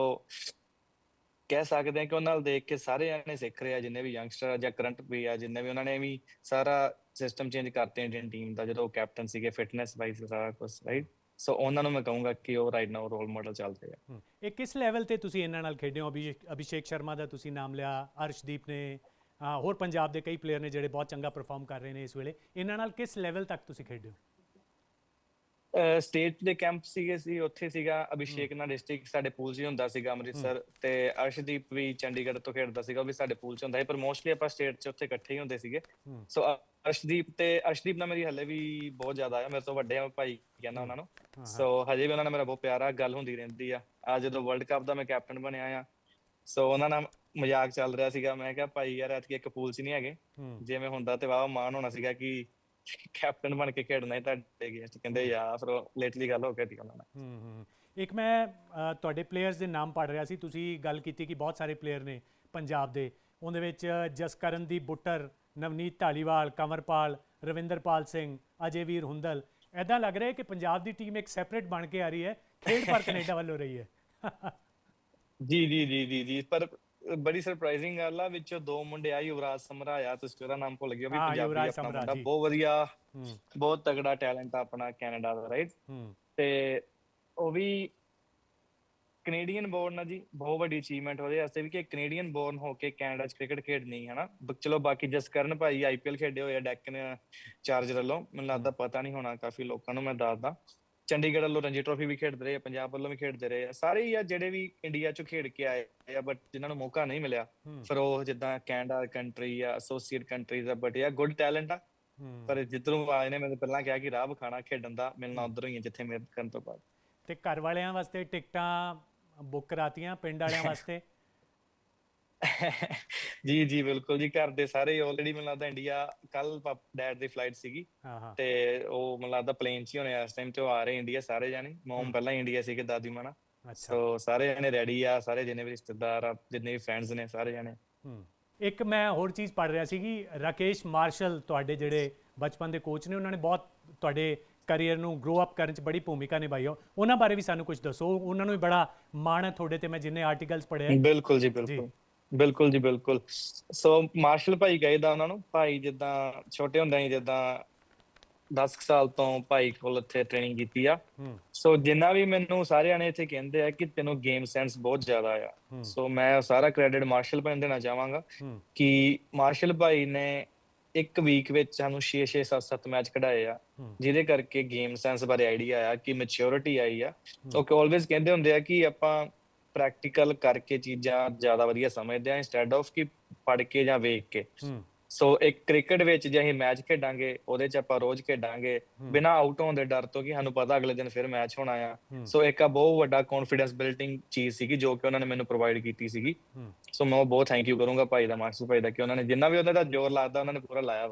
ਕਹਿ ਸਕਦੇ ਹਾਂ ਕਿ ਉਹਨਾਂ ਨਾਲ ਦੇਖ ਕੇ ਸਾਰੇ ਜਣੇ ਸਿੱਖ ਰਹੇ ਆ, ਜਿੰਨੇ ਵੀ ਯੰਗਸਟਰ ਆ ਜਾਂ ਕਰੰਟ ਵੀ ਆ, ਜਿੰਨੇ ਵੀ ਉਹਨਾਂ ਨੇ ਵੀ ਸਾਰਾ ਸਿਸਟਮ ਚੇਂਜ ਕਰਤੇ ਇੰਡੀਅਨ ਟੀਮ ਦਾ, ਜਦੋਂ ਕੈਪਟਨ ਸੀਗੇ ਫਿਟਨੈਸ ਵਾਈਜ਼ ਸਾਰਾ ਕੁਝ ਰਾਈਟ ਸੋ ਉਹਨਾਂ ਨੂੰ ਮੈਂ ਕਹੂੰਗਾ ਕਿ ਉਹ ਰਾਈਟ ਨਾਓ ਰੋਲ ਮਾਡਲ ਚੱਲਦੇ ਆ। ਇਹ ਕਿਸ ਲੈਵਲ ਤੇ ਤੁਸੀਂ ਇਹਨਾਂ ਨਾਲ ਖੇਡੇ ਹੋ? ਅਭਿਸ਼ੇਕ ਸ਼ਰਮਾ ਦਾ ਤੁਸੀਂ ਨਾਮ ਲਿਆ, ਅਰਸ਼ਦੀਪ ਨੇ ਹੋਰ ਪੰਜਾਬ ਦੇ ਕਈ ਪਲੇਅਰ ਨੇ ਜਿਹੜੇ ਬਹੁਤ ਚੰਗਾ ਪਰਫਾਰਮ ਕਰ ਰਹੇ ਨੇ ਇਸ ਵੇਲੇ। ਇਹਨਾਂ ਨਾਲ ਕਿਸ ਲੈਵਲ ਤੱਕ ਤੁਸੀਂ ਖੇਡੇ ਹੋ? ਸਟੇਟ ਦੇ ਕੈਂਪ ਸੀਗੇ ਸੀ ਉੱਥੇ ਸੀਗਾ ਅਭਿਸ਼ੇਕ ਨਾਲ ਡਿਸਟ੍ਰਿਕਟ ਸਾਡੇ ਪੂਲ 'ਚ ਹੀ ਹੁੰਦਾ ਸੀਗਾ ਅੰਮ੍ਰਿਤਸਰ ਤੇ ਅਰਸ਼ਦੀਪ ਵੀ ਚੰਡੀਗੜ੍ਹ ਤੋਂ ਖੇਡਦਾ ਸੀਗਾ ਉਹ ਵੀ ਸਾਡੇ ਪੂਲ 'ਚ ਹੁੰਦਾ ਸੀ ਪਰ ਮੋਸਟਲੀ ਆਪਾਂ ਸਟੇਟ 'ਚ ਉੱਥੇ ਇਕੱਠੇ ਹੀ ਹੁੰਦੇ ਸੀਗੇ। ਸੋ ਅਰਸ਼ਦੀਪ ਤੇ ਅਰਸ਼ਦੀਪ ਨਾਲ ਮੇਰੀ ਹੱਲੇ ਵੀ ਬਹੁਤ ਜ਼ਿਆਦਾ ਆ ਮੇਰੇ ਤੋਂ ਵੱਡੇ ਆ ਭਾਈ ਕਹਿੰਦਾ ਉਹਨਾਂ ਨੂੰ। ਸੋ ਹਜੇ ਵੀ ਉਹਨਾਂ ਨਾਲ ਮੇਰਾ ਬਹੁਤ ਪਿਆਰਾ ਗੱਲ ਹੁੰਦੀ ਰਹਿੰਦੀ ਆ। ਆ ਜਦੋਂ ਵਰਲਡ ਕੱਪ ਦਾ ਮੈਂ ਕੈਪਟਨ ਬਣਿਆ ਆ ਸੋ ਉਹਨਾਂ ਨਾਲ ਮਜ਼ਾਕ ਚੱਲ ਰਿਹਾ ਸੀਗਾ ਮੈਂ ਕਿਹਾ ਭਾਈ ਯਾਰ ਐਤਕੀ ਇੱਕ ਪੂਲ 'ਚ ਨਹੀਂ ਹੈਗੇ। ਹੂੰ। ਜਿਵੇਂ ਹੁੰਦਾ ਤੇ ਵਾਹ ਮਾਣ ਹੋਣਾ ਸੀਗਾ ਕਿ ਕੈਪਟਨ ਬਣ ਕੇ ਖੇਡਣਾ ਹੀ ਤੁਹਾਡੇ ਅਗੇਂਸਟ ਕਹਿੰਦੇ ਯਾਰ ਫਿਰ ਲੇਟਲੀ ਗੱਲ ਹੋ ਗਈ ਸੀ ਉਹਨਾਂ ਨਾਲ। ਹੂੰ ਹੂੰ ਇੱਕ ਮੈਂ ਅ, ਤੁਹਾਡੇ ਪਲੇਅਰਸ ਦੇ ਨਾਮ ਪੜ ਰਿਹਾ ਸੀ। ਤੁਸੀਂ ਗੱਲ ਕੀਤੀ ਕਿ ਬਹੁਤ ਸਾਰੇ ਪਲੇਅਰ ਨੇ ਪੰਜਾਬ ਦੇ। ਉਹਦੇ ਵਿੱਚ ਜਸਕਰਨਦੀਪ ਬੁੱਟਰ ਨਵਨੀਤ ਢਾਲੀਵਾਲ ਕਮਰਪਾਲ ਰਵਿੰਦਰਪਾਲ ਸਿੰਘ ਅਜੇਵੀਰ ਹੁੰਦਲ। ਐਦਾਂ ਲੱਗ ਰਿਹਾ ਹੈ ਕਿ ਪੰਜਾਬ ਦੀ ਟੀਮ ਇੱਕ ਸੈਪਰੇਟ ਬਣ ਕੇ ਆ ਰਹੀ ਹੈ। ਖੇਡ ਪਰ ਕੈਨੇਡਾ ਵੱਲੋਂ ਰਹੀ ਹੈ। ਜੀ ਜੀ ਜੀ ਜੀ ਜੀ। ਪਰ ਬੜੀ ਸਰਪ੍ਰਾਈਜ਼ਿੰਗ ਗੱਲ ਆ ਵਿੱਚੋਂ ਦੋ ਮੁੰਡੇ ਆ ਯੁਵਰਾਜ ਸਮਰਾ ਆ ਤੁਸੀਂ ਉਹਦਾ ਨਾਮ ਭੁੱਲ ਗਏ ਵੀ ਹਾਂ, ਪੰਜਾਬੀ ਯੁਵਰਾਜ ਆਪਣਾ ਸਮਰਾ ਮੁੰਡਾ ਜੀ। ਬਹੁਤ ਵਧੀਆ ਹੂੰ। ਬਹੁਤ ਤਗੜਾ ਟੈਲੈਂਟ ਆ ਆਪਣਾ ਕੈਨੇਡਾ ਦਾ ਰਾਈਟ ਹੂੰ। ਤੇ ਉਹ ਵੀ ਕੈਨੇਡੀਅਨ ਬੋਰਨ ਆ ਜੀ ਬਹੁਤ ਵੱਡੀ ਅਚੀਵਮੈਂਟ ਉਹਦੇ ਵਾਸਤੇ ਵੀ ਕਿ ਕੈਨੇਡੀਅਨ ਬੋਰਨ ਹੋ ਕੇ ਕੈਨੇਡਾ 'ਚ ਕ੍ਰਿਕਟ ਖੇਡਣੀ ਹੈ ਨਾ ਬ- ਚਲੋ ਬਾਕੀ ਜਸਕਰਨ ਭਾਈ ਆਈਪੀਐਲ ਖੇਡੇ ਹੋਏ ਆ ਡੈਕਨ ਚਾਰਜਰ ਵੱਲੋਂ ਮੈਨੂੰ ਲੱਗਦਾ ਪਤਾ ਨਹੀਂ ਹੋਣਾ ਕਾਫੀ ਲੋਕਾਂ ਨੂੰ ਮੈਂ ਦੱਸਦਾ। ਚੰਡੀਗੜ੍ਹ ਵੱਲੋਂ ਰਣਜੀ ਟਰੋਫੀ ਵੀ ਖੇਡਦੇ ਰਹੇ ਪੰਜਾਬ ਵੱਲੋਂ ਵੀ ਖੇਡਦੇ ਰਹੇ। ਸਾਰੇ ਹੀ ਆ ਜਿਹੜੇ ਵੀ ਇੰਡੀਆ 'ਚੋਂ ਖੇਡ ਕੇ ਆਏ ਆ ਬਟ ਜਿਨ੍ਹਾਂ ਨੂੰ ਮੌਕਾ ਨਹੀਂ ਮਿਲਿਆ ਫਿਰ ਉਹ ਜਿੱਦਾਂ ਕੈਨੇਡਾ ਕੰਟਰੀ ਆ ਐਸੋਸੀਏਟ ਕੰਟਰੀਜ਼ ਆ ਬਟ ਇਹ ਗੁੱਡ ਟੈਲੈਂਟ ਆ। ਪਰ ਜਿੱਧਰੋਂ ਆਏ ਨੇ ਮੈਨੂੰ ਪਹਿਲਾਂ ਕਿਹਾ ਕਿ ਰਾਹ ਵਿਖਾਣਾ ਖੇਡਣ ਦਾ ਮਿਲਣਾ ਉਧਰੋਂ ਹੀ ਜਿੱਥੇ ਮਿਹਨਤ ਕਰਨ ਤੋਂ ਬਾਅਦ। ਤੇ ਘਰ ਵਾਲਿਆਂ ਵਾਸਤੇ ਟਿਕਟਾਂ ਬੁੱਕ ਕਰਾਤੀਆਂ ਪਿੰਡ ਵਾਲਿਆਂ ਵਾਸਤੇ? ਜੀ ਜੀ ਬਿਲਕੁਲ ਜੀ ਘਰ ਦੇ ਸਾਰੇ ਆਲਰੇਡੀ ਮੈਨੂੰ ਲੱਗਦਾ ਇੰਡੀਆ ਕੱਲ ਡੈਡ ਦੀ ਫਲਾਈਟ ਸੀਗੀ ਹਾਂ ਹਾਂ। ਤੇ ਉਹ ਮੈਨੂੰ ਲੱਗਦਾ ਪਲੇਨ 'ਚ ਹੀ ਹੋਣੇ ਆ ਇਸ ਟਾਈਮ ਤੇ ਉਹ ਆ ਰਹੇ ਇੰਡੀਆ ਸਾਰੇ ਜਾਣੇ। ਮੋਮ ਪਹਿਲਾਂ ਇੰਡੀਆ ਸੀਗੇ ਦਾਦੀ ਮਾਂ ਨਾਲ। ਅੱਛਾ। ਸੋ ਸਾਰੇ ਜਾਣੇ ਰੈਡੀ ਆ ਸਾਰੇ ਜਿੰਨੇ ਵੀ ਰਿਸ਼ਤੇਦਾਰ ਆ ਜਿੰਨੇ ਵੀ ਫਰੈਂਡਸ ਨੇ ਸਾਰੇ ਜਾਣੇ। ਇੱਕ ਮੈਂ ਹੋਰ ਚੀਜ਼ ਪੜ ਰਿਹਾ ਸੀ ਕਿ ਰਾਕੇਸ਼ ਮਾਰਸ਼ਲ ਤੁਹਾਡੇ ਜਿਹੜੇ ਬਚਪਨ ਦੇ ਕੋਚ ਨੇ ਉਹਨਾਂ ਨੇ ਬਹੁਤ ਤੁਹਾਡੇ ਕੈਰੀਅਰ ਨੂੰ ਗਰੋ ਅਪ ਕਰਨ 'ਚ ਬੜੀ ਭੂਮਿਕਾ ਨਿਭਾਈ ਹੋ ਉਹਨਾਂ ਬਾਰੇ ਵੀ ਸਾਨੂੰ ਕੁਝ ਦੱਸੋ। ਉਹਨਾਂ ਨੂੰ ਵੀ ਬੜਾ ਮਾਣ ਹੈ ਤੁਹਾਡੇ ਤੇ ਮੈਂ ਜਿੰਨੇ ਆਰਟੀਕਲਸ ਪੜ੍ਹੇ ਬਿਲਕੁਲ ਜੀ। ਬਿਲਕੁਲ। ਬਿਲਕੁਲ ਜੀ ਬਿਲਕੁਲ। ਸੋ ਮਾਰਸ਼ਲ ਭਾਈ ਕਹੀਦਾ ਉਹਨਾਂ ਨੂੰ ਭਾਈ ਜਿੱਦਾਂ ਛੋਟੇ ਹੁੰਦੇ ਹੀ ਜਿੱਦਾਂ 10 ਸਾਲ ਤੋਂ ਭਾਈ ਕੋਲ ਇੱਥੇ ਟ੍ਰੇਨਿੰਗ ਕੀਤੀ ਆ। ਸੋ ਜਿੰਨਾ ਵੀ ਮੈਨੂੰ ਸਾਰੇ ਜਾਣੇ ਇੱਥੇ ਕਹਿੰਦੇ ਆ ਕਿ ਤੈਨੂੰ ਗੇਮ ਸੈਂਸ ਬਹੁਤ ਜ਼ਿਆਦਾ ਆ। ਸੋ ਮੈਂ ਸਾਰਾ ਕ੍ਰੈਡਿਟ ਮਾਰਸ਼ਲ ਭਾਈ ਨੂੰ ਦੇਣਾ ਚਾਹਾਂਗਾ ਕਿ ਮਾਰਸ਼ਲ ਭਾਈ ਨੇ ਇੱਕ ਵੀਕ ਵਿੱਚ ਸਾਨੂੰ 6 6 7 7 ਮੈਚ ਕਢਾਏ ਆ। ਜਿਹਦੇ ਕਰਕੇ ਗੇਮ ਸੈਂਸ ਬਾਰੇ ਆਈਡੀਆ ਆਇਆ ਕਿ ਮੈਚਿਓਰਿਟੀ ਆਈ ਆ। ਉਹ ਆਲਵੇਜ਼ ਕਹਿੰਦੇ ਹੁੰਦੇ ਆ ਕਿ ਆਪਾਂ ਪ੍ਰੈਕਟੀਕਲ ਕਰਕੇ ਚੀਜ਼ਾਂ ਜ਼ਿਆਦਾ ਵਧੀਆ ਸਮਝਦੇ ਆ ਇਨਸਟੈਡ ਆਫ ਕਿ ਪੜ੍ਹ ਕੇ ਜਾਂ ਵੇਖ ਕੇ। ਸੋ ਇੱਕ ਕ੍ਰਿਕਟ ਵਿੱਚ ਜੇ ਅਸੀਂ ਮੈਚ ਖੇਡਾਂਗੇ ਉਹਦੇ 'ਚ ਆਪਾਂ ਰੋਜ਼ ਖੇਡਾਂਗੇ। ਬਿਨਾਂ ਆਊਟ ਹੋਣ ਦੇ ਡਰ ਤੋਂ ਕਿ ਸਾਨੂੰ ਪਤਾ ਅਗਲੇ ਦਿਨ ਫਿਰ ਮੈਚ ਹੋਣਾ ਆ। ਸੋ ਇੱਕ ਆ ਬਹੁਤ ਵੱਡਾ ਕੌਨਫੀਡੈਂਸ ਬਿਲਡਿੰਗ ਚੀਜ਼ ਸੀਗੀ ਜੋ ਕਿ ਉਹਨਾਂ ਨੇ ਮੈਨੂੰ ਪ੍ਰੋਵਾਈਡ ਕੀਤੀ ਸੀਗੀ। ਸੋ ਮੈਂ ਉਹ ਬਹੁਤ ਥੈਂਕ ਯੂ ਕਰੂੰਗਾ ਭਾਈ ਦਾ ਮਾਸਟਰ ਭਾਈ ਦਾ ਕਿ ਉਹਨਾਂ ਨੇ ਜਿੰਨਾ ਵੀ ਉਹਨਾਂ ਦਾ ਜ਼ੋਰ ਲਾਦਾ ਉਹਨਾਂ ਨੇ ਪੂਰਾ ਲਾਇਆ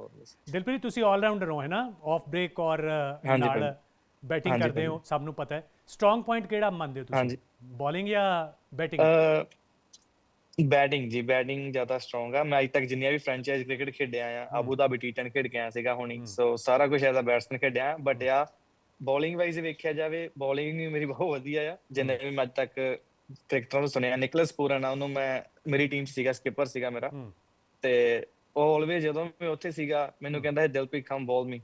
ਦਿਲਪ੍ਰੀਤ ਤੁਸੀਂ 올 ਰਾਊਂਡਰ ਹੋ ਹੈ ਨਾ? ਆਫ ਬ੍ਰੇਕ ਔਰ ਨਾਲ। ਬੈਟਿੰਗ ਕਰਦੇ ਹੋ ਸਭ ਨੂੰ ਪਤਾ ਹੈ। ਸਟਰੋਂਗ ਪੁਆਇੰਟ ਕਿਹੜਾ ਮੰਨਦੇ ਹੋ ਤੁਸੀਂ। ਬੋਲਿੰਗ ਜਾਂ ਬੈਟਿੰਗ ਬੈਟਿੰਗ ਜੀ ਬੈਟਿੰਗ ਜ਼ਿਆਦਾ ਸਟਰੋਂਗ ਆ। ਮੈਂ ਅਜ ਤੱਕ ਜਿੰਨੀਆਂ ਵੀ ਫਰੈਂਚਾਈਜ਼ ਕ੍ਰਿਕਟ ਖੇਡਿਆ ਆ ਅਬੂ ਧਾਬੀ ਟੀ10 ਖੇਡ ਕੇ ਆਇਆ ਸੀਗਾ ਹੁਣੀ। ਸੋ ਸਾਰਾ ਕੁਝ ਐਜ਼ ਅ ਬੈਟਸਮੈਨ ਖੇਡਿਆ ਬਟ ਆ ਬੋਲਿੰਗ ਵਾਈਜ਼ ਵੇਖਿਆ ਜਾਵੇ ਬੋਲਿੰਗ ਵੀ ਮੇਰੀ ਬਹੁਤ ਵਧੀਆ ਆ। ਜਿੰਨੇ ਵੀ ਮੈਂ ਅੱਜ ਤੱਕ ਕ੍ਰਿਕਟਰਾਂ ਨੂੰ ਸੁਣਿਆ ਨਿਕਲਸ ਪੂਰਨ ਆ ਉਹਨੂੰ ਮੈਂ ਮੇਰੀ ਟੀਮ ਸੀਗਾ ਸਕਿਪਰ ਸੀਗਾ ਮੇਰਾ। ਤੇ ਉਹ ਆਲਵੇਜ਼ ਜਦੋਂ ਮੈਂ ਉੱਥੇ ਸੀਗਾ ਮੈਨੂੰ ਕਹਿੰਦਾ ਹੈ ਦਿਲਪ੍ਰੀਤ ਕਮ ਬੋਲ ਮੀ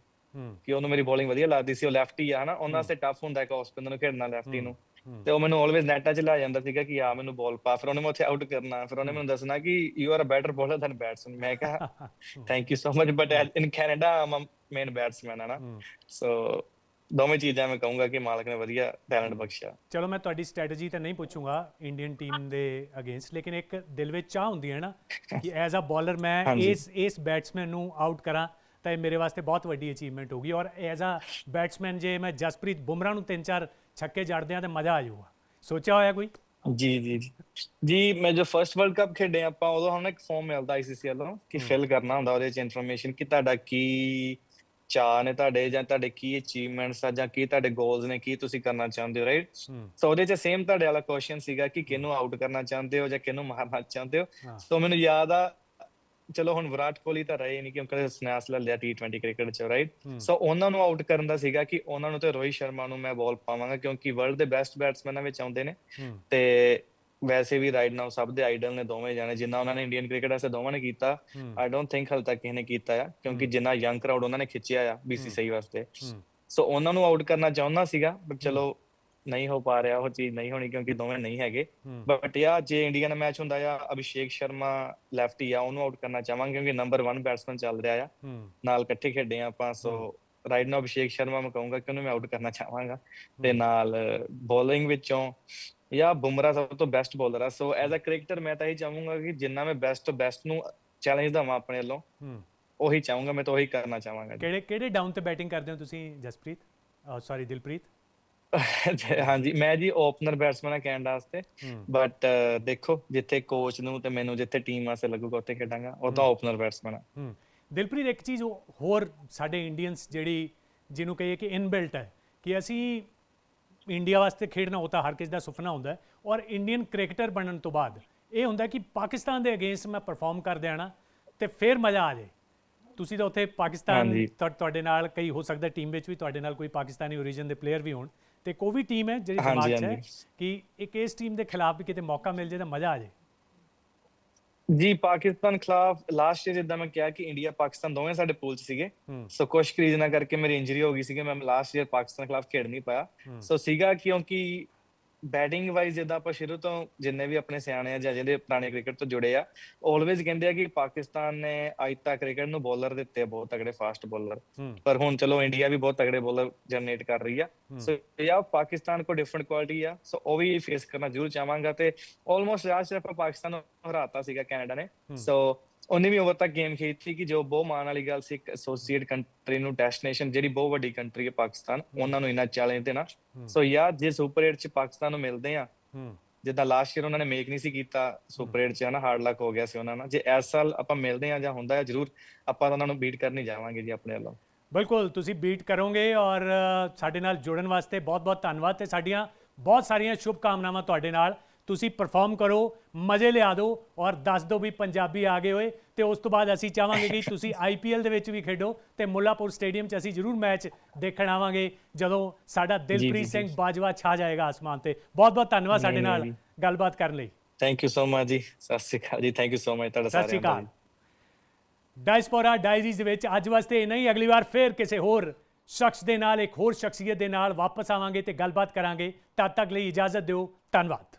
ਕਿ ਉਹਨੂੰ ਮੇਰੀ ਬੋਲਿੰਗ ਵਧੀਆ ਲੱਗਦੀ ਸੀ ਉਹ ਲੈਫਟੀ ਆ ਹਨਾ? ਉਹਨਾਂ ਵਾਸਤੇ ਟਫ ਹੁੰਦਾ ਹੈ ਕਿ ਸਪਿਨਰ ਨੂੰ ਖੇਡਣਾ ਲੈਫਟੀ ਨੂੰ। ਤੇ ਉਹ ਮੈਨੂੰ ਆਲਵੇਜ਼ ਨੈਟਾਂ 'ਚ ਲਾ ਜਾਂਦਾ ਸੀਗਾ ਕਿ ਆ ਮੈਨੂੰ ਬਾਲ ਪਾ ਫਿਰ ਉਹਨੇ ਮੈਂ ਉੱਥੇ ਆਊਟ ਕਰਨਾ ਫਿਰ ਉਹਨੇ ਮੈਨੂੰ ਦੱਸਣਾ ਕਿ you are a better bowler than batsman ਮੈਂ ਕਿਹਾ thank you so much but in Canada I'm main batsman ਹਨਾ। ਸੋ ਦੋਵੇਂ ਚੀਜ਼ਾਂ ਮੈਂ ਕਹੂੰਗਾ ਕਿ ਮਾਲਕ ਨੇ ਵਧੀਆ ਟੈਲੈਂਟ ਬਖਸ਼ਿਆ। ਚਲੋ ਮੈਂ ਤੁਹਾਡੀ ਸਟ੍ਰੈਟਜੀ ਤਾਂ ਨਹੀਂ ਪੁੱਛੂੰਗਾ ਇੰਡੀਅਨ ਟੀਮ ਦੇ ਅਗੇਂਸਟ ਲੇਕਿਨ ਇੱਕ ਦਿਲ ਵਿੱਚ ਚਾਹ ਹੁੰਦੀ ਹੈ ਨਾ ਕਿ ਐਜ਼ ਅ ਬੋਲਰ ਮੈਂ। ਇਸ ਇਸ ਬੈਟਸਮੈਨ ਨੂੰ ਆਊਟ ਕਰਾਂ। ਤਾਂ ਇਹ ਮੇਰੇ ਵਾਸਤੇ ਬਹੁਤ ਵੱਡੀ ਅਚੀਵਮੈਂਟ ਹੋਗੀ ਔਰ ਐਜ਼ ਅ ਬੈਟਸਮੈਨ ਜੇ ਮੈਂ ਜਸਪ੍ਰੀਤ ਬੁਮਰਾਹ ਨੂੰ ਤਿੰਨ ਚਾਰ ਛੱਕੇ ਜੜਦਿਆਂ ਤੇ ਮਜ਼ਾ ਆ ਜਾਊਗਾ। ਸੋਚਿਆ ਹੋਇਆ ਕੋਈ? ਜੀ ਜੀ ਜੀ। ਜੀ ਮੈਂ ਜੋ ਫਰਸਟ ਵਰਲਡ ਕੱਪ ਖੇਡੇ ਆਪਾਂ ਉਦੋਂ ਸਾਨੂੰ ਇੱਕ ਫਾਰਮ ਮਿਲਦਾ ਆਈਸੀਸੀ ਵੱਲੋਂ ਕਿ। ਫਿਲ ਕਰਨਾ ਹੁੰਦਾ ਉਹਦੇ ਚ ਇਨਫੋਰਮੇਸ਼ਨ ਕਿ ਤੁਹਾਡਾ ਕੀ ਚਾਹ ਨੇ ਤੁਹਾਡੇ ਜਾਂ ਤੁਹਾਡੇ ਕੀ ਅਚੀਵਮੈਂਟਸ ਆ ਜਾਂ ਕੀ ਤੁਹਾਡੇ ਗੋਲਸ ਨੇ ਕੀ ਤੁਸੀਂ ਕਰਨਾ ਚਾਹੁੰਦੇ ਹੋ ਰਾਈਟ ਸੋ ਉਹਦੇ ਚ ਸੇਮ ਤੁਹਾਡੇ ਵਾਲਾ ਕੁਐਸਚਨ ਸੀਗਾ ਕਿ ਕਿਹਨੂੰ ਆਊਟ ਕਰਨਾ ਚਾਹੁੰਦੇ ਹੋ ਜਾਂ ਕਿਹਨੂੰ ਮਾਰਨਾ ਚਾਹੁੰਦੇ ਹਾਂ। ਸੋ ਮੈਨੂੰ ਯਾਦ ਆ ਚਲੋ ਹੁਣ ਵਿਰਾਟ ਕੋਹਲੀ ਤਾਂ ਰਹੇ ਨਹੀਂ ਕਿਉਂਕਿ ਸਨੈਸ ਲੈ ਲਿਆ T20 ਕ੍ਰਿਕਟ ਚ ਰਾਈਟ ਸੋ ਉਹਨਾਂ ਨੂੰ ਆਊਟ ਕਰਨ ਦਾ ਸੀਗਾ ਕਿ ਉਹਨਾਂ ਨੂੰ ਤੇ ਰੋਹਿਤ ਸ਼ਰਮਾ ਨੂੰ ਮੈਂ ਬਾਲ ਪਾਵਾਂਗਾ ਕਿਉਂਕਿ ਵਰਲਡ ਦੇ ਬੈਸਟ ਬੈਟਸਮੈਨਾਂ ਵਿੱਚ ਆਉਂਦੇ ਨੇ। ਤੇ ਵੈਸੇ ਵੀ ਰਾਈਟ ਨਾਓ ਸਭ ਦੇ ਆਈਡਲ ਨੇ ਦੋਵੇਂ ਜਾਣੇ ਜਿੰਨਾ ਉਹਨਾਂ ਨੇ ਇੰਡੀਅਨ ਕ੍ਰਿਕਟ ਵਾਸਤੇ ਦੋਵਾਂ ਨੇ ਕੀਤਾ ਆਈ ਡੋਨਟ ਥਿੰਕ ਹਾਲ ਤੱਕ ਕਿਸੇ ਨੇ ਕੀਤਾ ਆ ਕਿਉਂਕਿ। ਜਿੰਨਾ ਯੰਗ ਕਰਾਊਡ ਉਹਨਾਂ ਨੇ ਖਿੱਚਿਆ ਆ। BCCI ਵਾਸਤੇ। ਸੋ ਉਹਨਾਂ ਨੂੰ ਆਊਟ ਕਰਨਾ ਚਾਹੁੰਦਾ ਸੀਗਾ ਬਟ ਚਲੋ ਨਹੀਂ ਹੋ ਪਾ ਰਿਹਾ ਉਹ ਚੀਜ਼ ਨਹੀਂ ਹੋਣੀ ਕਿਉਂਕਿ ਦੋਵੇਂ ਨਹੀਂ ਹੈਗੇ। ਬਟ ਯਾ ਜੇ ਇੰਡੀਆ ਨਾਲ ਮੈਚ ਹੁੰਦਾ ਆ ਅਭਿਸ਼ੇਕ ਸ਼ਰਮਾ ਲੈਫਟੀ ਆ ਉਹਨੂੰ ਆਊਟ ਕਰਨਾ ਚਾਹਾਂਗੇ ਕਿਉਂਕਿ ਨੰਬਰ 1 ਬੈਟਸਮੈਨ ਚੱਲ ਰਿਹਾ ਆ। ਨਾਲ ਇਕੱਠੇ ਖੇਡੇ ਆ ਆਪਾਂ so right now Abhishek Sharma ਮੈਂ ਕਹੂੰਗਾ ਕਿ ਉਹਨੂੰ ਮੈਂ ਆਊਟ ਕਰਨਾ ਚਾਹਾਂਗਾ। ਤੇ ਨਾਲ ਬੋਲਿੰਗ ਵਿੱਚੋਂ ਜਾਂ ਬੁਮਰਾ ਸਭ ਤੋਂ ਬੈਸਟ ਬੋਲਰ ਆ। ਸੋ ਐਜ਼ ਅ ਕ੍ਰਿਕਟਰ ਮੈਂ ਤਾਂ ਇਹ ਚਾਹੂੰਗਾ ਕਿ ਜਿੰਨਾ ਮੈਂ ਬੈਸਟ ਤੋਂ ਬੈਸਟ ਨੂੰ ਚੈਲੰਜ ਦਵਾਂ ਆਪਣੇ ਵੱਲੋਂ ਉਹੀ ਚਾਹੂੰਗਾ ਮੈਂ ਤਾਂ ਉਹੀ ਕਰਨਾ ਚਾਹਾਂਗਾ। ਕਿਹੜੇ ਕਿਹੜੇ ਡਾਊਨ ਤੇ ਬੈਟਿੰਗ ਕਰਦੇ ਹੋ ਤੁਸੀਂ ਜਸਪ੍ਰੀਤ? ਸੌਰੀ ਦਿਲਪ੍ਰੀਤ? ਹਾਂਜੀ ਮੈਂ ਜੀ ਓਪਨਰ ਬੈਟਸਮੈਨ ਆ ਕੈਨੇਡਾ ਵਾਸਤੇ। ਬਟ ਦੇਖੋ ਜਿੱਥੇ ਕੋਚ ਨੂੰ ਤੇ ਮੈਨੂੰ ਜਿੱਥੇ ਟੀਮ ਵਾਸਤੇ ਲੱਗੂਗਾ ਉੱਥੇ ਖੇਡਾਂਗਾ। ਉਹ ਤਾਂ ਓਪਨਰ ਬੈਟਸਮੈਨ ਆ। ਦਿਲਪ੍ਰੀਤ ਇੱਕ ਚੀਜ਼ ਹੋਰ ਸਾਡੇ ਇੰਡੀਅਨਸ ਜਿਹੜੀ ਜਿਹਨੂੰ ਕਹੀਏ ਕਿ ਇਨਬਿਲਟ ਹੈ ਕਿ ਅਸੀਂ ਇੰਡੀਆ ਵਾਸਤੇ ਖੇਡਣਾ ਤਾਂ ਹਰ ਕਿਸੇ ਦਾ ਸੁਪਨਾ ਹੁੰਦਾ ਔਰ ਇੰਡੀਅਨ ਕ੍ਰਿਕਟਰ ਬਣਨ ਤੋਂ ਬਾਅਦ ਇਹ ਹੁੰਦਾ ਕਿ ਪਾਕਿਸਤਾਨ ਦੇ ਅਗੇਂਸਟ ਮੈਂ ਪਰਫਾਰਮ ਕਰ ਦੇਣਾ ਤੇ ਫਿਰ ਮਜ਼ਾ ਆ ਜਾਏ ਤੁਸੀਂ ਤਾਂ ਉੱਥੇ ਪਾਕਿਸਤਾਨ ਤੁਹਾਡੇ ਨਾਲ ਕਈ ਹੋ ਸਕਦਾ ਟੀਮ ਵਿੱਚ ਵੀ ਤੁਹਾਡੇ ਨਾਲ ਕੋਈ ਪਾਕਿਸਤਾਨੀ origin ਦੇ ਪਲੇਅਰ ਵੀ ਹੋਣ। ਤੇ ਕੋਈ ਵੀ ਟੀਮ ਹੈ ਜਿਹੜੀ ਹਾਂਜੀ, ਦਿਮਾਗ 'ਚ ਹੈ ਹਾਂਜੀ। ਕਿ ਇੱਕ ਇਸ ਟੀਮ ਦੇ ਖਿਲਾਫ ਵੀ ਕਿਤੇ ਮੌਕਾ ਮਿਲ ਜਾਏ ਤਾਂ ਮਜ਼ਾ ਆ ਜਾਏ। ਜੀ ਪਾਕਿਸਤਾਨ ਖਿਲਾਫ ਲਾਸਟ ਈਅਰ ਜਿੱਦਾਂ ਮੈਂ ਕਿਹਾ ਕਿ ਇੰਡੀਆ ਪਾਕਿਸਤਾਨ ਦੋਵੇਂ ਸਾਡੇ ਪੂਲ 'ਚ ਸੀਗੇ। ਹੂੰ। ਸੋ ਕੁਝ ਰੀਜ਼ਨਾਂ ਕਰਕੇ ਮੇਰੀ ਇੰਜਰੀ ਹੋ ਗਈ ਸੀ ਕਿ ਮੈਂ ਲਾਸਟ ਈਅਰ ਪਾਕਿਸਤਾਨ ਖਿਲਾਫ ਖੇਡ ਨਹੀਂ ਪਾਇਆ। ਹੂੰ। ਸੋ ਸੀਗਾ ਕਿਉਂਕਿ ਬੈਟਿੰਗ ਵਾਈਜ਼ ਜਿੱਦਾਂ ਆਪਾਂ ਸ਼ੁਰੂ ਤੋਂ ਜਿੰਨੇ ਵੀ ਆਪਣੇ ਸਿਆਣੇ ਆ ਜਾਂ ਜਿਹੜੇ ਪੁਰਾਣੇ ਕ੍ਰਿਕਟ ਤੋਂ ਜੁੜੇ ਆ ਆਲਵੇਜ਼ ਕਹਿੰਦੇ ਆ ਕਿ ਪਾਕਿਸਤਾਨ ਨੇ ਅੱਜ ਤੱਕ ਕ੍ਰਿਕਟ ਨੂੰ ਬੋਲਰ ਦਿੱਤੇ ਬਹੁਤ ਤਗੜੇ ਫਾਸਟ ਬੋਲਰ ਪਰ ਹੁਣ ਚਲੋ ਇੰਡੀਆ ਵੀ ਬਹੁਤ ਤਗੜੇ ਬੋਲਰ ਜਨਰੇਟ ਕਰ ਰਹੀ ਆ। ਸੋ ਯਾ ਪਾਕਿਸਤਾਨ ਕੋ ਡਿਫਰੈਂਟ ਕੁਆਲਿਟੀ ਆ। ਸੋ ਉਹ ਵੀ ਫੇਸ ਕਰਨਾ ਜ਼ਰੂਰ ਚਾਹਾਂਗਾ ਤੇ ਆਲਮੋਸਟ ਯਾਰ ਸਿਰਫ ਪਾਕਿਸਤਾਨ ਨੂੰ ਹਰਾਤਾ ਸੀਗਾ ਕੈਨੇਡਾ ਨੇ। ਸੋ ਉਹਨੇ ਵੀ ਓਵਰ ਤੱਕ ਗੇਮ ਖੇਡੀ ਕਿ ਜੋ ਬਹੁਤ ਮਾਣ ਵਾਲੀ ਗੱਲ ਸੀ ਇੱਕ ਐਸੋਸੀਏਟ ਕੰਟਰੀ ਨੂੰ ਡੈਸਟੀਨੇਸ਼ਨ ਜਿਹੜੀ ਬਹੁਤ ਵੱਡੀ ਕੰਟਰੀ ਹੈ ਪਾਕਿਸਤਾਨ ਉਹਨਾਂ ਨੂੰ ਇੰਨਾ ਚੈਲੰਜ ਦੇਣਾ। ਸੋ ਯਾਰ ਜੇ ਸੁਪਰ 8 ਚ ਪਾਕਿਸਤਾਨ ਨੂੰ ਮਿਲਦੇ ਆ ਜਿੱਦਾਂ ਲਾਸਟ ਈਅਰ ਉਹਨਾਂ ਨੇ ਮੇਕ ਨਹੀਂ ਸੀ ਕੀਤਾ ਸੁਪਰ 8 ਚ ਹਨਾ ਹਾਰਡ ਲੱਕ ਹੋ ਗਿਆ ਸੀ ਉਹਨਾਂ ਨਾਲ। ਜੇ ਇਸ ਸਾਲ ਆਪਾਂ ਮਿਲਦੇ ਆ ਜਾਂ ਹੁੰਦਾ ਹੈ ਜ਼ਰੂਰ ਆਪਾਂ ਤਾਂ ਉਹਨਾਂ ਨੂੰ ਬੀਟ ਕਰਨੀ ਜਾਵਾਂਗੇ ਜੀ ਆਪਣੇ ਵੱਲੋਂ। ਬਿਲਕੁਲ ਤੁਸੀਂ ਬੀਟ ਕਰੋਗੇ ਔਰ ਸਾਡੇ ਨਾਲ ਜੁੜਨ ਵਾਸਤੇ ਬਹੁਤ-ਬਹੁਤ ਧੰਨਵਾਦ ਤੇ ਸਾਡੀਆਂ ਬਹੁਤ ਸਾਰੀਆਂ ਸ਼ੁਭ ਕਾਮਨਾਵਾਂ ਤੁਹਾਡੇ ਨਾਲ। ਤੁਸੀਂ ਪਰਫਾਰਮ ਕਰੋ ਮਜ਼ੇ ਲਿਆ ਦਿਓ ਔਰ ਦੱਸ ਦਿਓ ਵੀ ਪੰਜਾਬੀ ਆ ਗਏ ਹੋਏ ਤੇ ਉਸ ਤੋਂ ਬਾਅਦ ਅਸੀਂ ਚਾਹਾਂਗੇ ਕਿ ਤੁਸੀਂ ਆਈਪੀਐਲ ਦੇ ਵਿੱਚ ਵੀ ਖੇਡੋ ਤੇ ਮੁੱਲਾਪੁਰ ਸਟੇਡੀਅਮ 'ਚ ਅਸੀਂ ਜ਼ਰੂਰ ਮੈਚ ਦੇਖਣ ਆਵਾਂਗੇ ਜਦੋਂ ਸਾਡਾ ਦਿਲਪ੍ਰੀਤ ਸਿੰਘ। ਬਾਜਵਾ ਛਾ ਜਾਏਗਾ ਅਸਮਾਨ ਤੇ। ਬਹੁਤ-ਬਹੁਤ ਧੰਨਵਾਦ ਸਾਡੇ ਨਾਲ। ਗੱਲਬਾਤ ਕਰਨ ਲਈ। ਥੈਂਕ ਯੂ ਸੋ ਮਚ ਜੀ। ਸਤਿ ਸ਼੍ਰੀ ਅਕਾਲ ਜੀ। ਥੈਂਕ ਯੂ ਸੋ ਮਚ ਤੁਹਾਡਾ ਸਤਿ ਸ਼੍ਰੀ ਸਾਰਿਆਂ ਅਕਾਲ। ਡਾਇਸਪੋਰਾ ਡਾਇਰੀਜ਼ ਦੇ ਵਿੱਚ ਅੱਜ ਵਾਸਤੇ ਇੰਨਾ ਹੀ। ਅਗਲੀ ਵਾਰ ਫੇਰ ਕਿਸੇ ਹੋਰ ਸ਼ਖਸ ਦੇ ਨਾਲ ਇੱਕ ਹੋਰ ਸ਼ਖਸੀਅਤ ਦੇ ਨਾਲ ਵਾਪਸ ਆਵਾਂਗੇ ਤੇ ਗੱਲਬਾਤ ਕਰਾਂਗੇ। ਤਦ ਤੱਕ ਲਈ ਇਜਾਜ਼ਤ ਦਿਓ। ਧੰਨਵਾਦ।